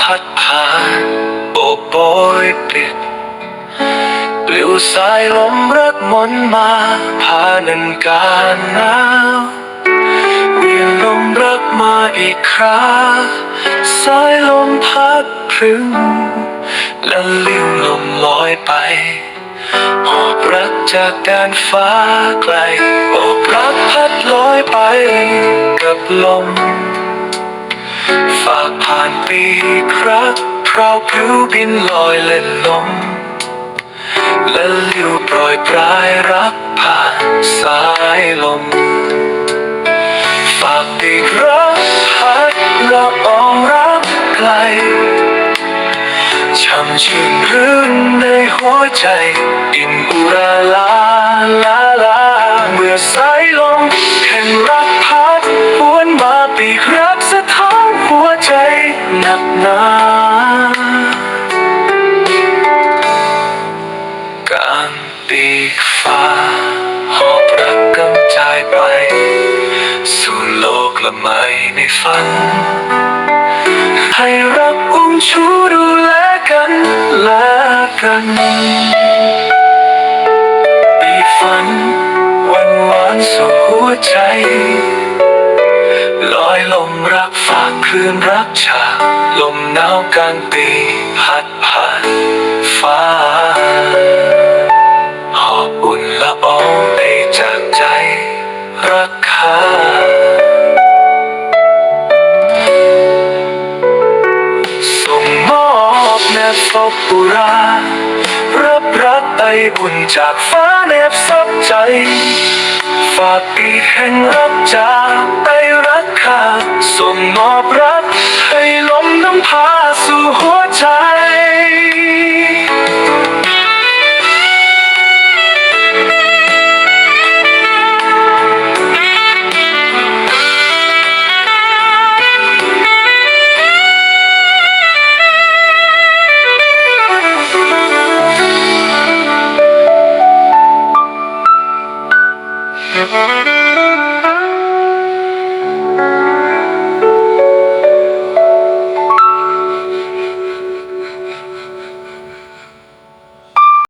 พัดผ่านโอบโบยปิดปลิวสายลมรักมนมาพานันการหนาวเวียนลมรักมาอีกคราสายลมพัดพรึงและลิ้วลมลอยไปหอบรักจากแดนฟ้าไกลโอบรักพัดลอยไปกับลมากผ่านปีกรักพราวพริ้วบินลอยเล่นลมและลิ้วโปรยปลายรักผ่านสายลม ฝากปีกรักพัดละอองรักไกลช่ำชื่นรื่นในหัวใจ อิ่มอุราลาลาลา เมื่อสายลมแห่งรัก นักหนากางปีกฟ้าหอบรักกำจายไป สู่โลกละไมในฝัน ให้รักอุ้มชูดูแลกันและกัน ลอยลมรักฝากคลื่นรักฉากลมหนาวกลางปีพัดผ่านฟ้า หอบอุ่นละอองไปจากใจ รักคาส่งมอบแนบศพบุรารับรักไออุ่นจากฟ้าแนบซับใจ ฝากปีแห่งรักจากไอรักาส่งมอบรักให้ลมน้ำพาสู่หัวใจ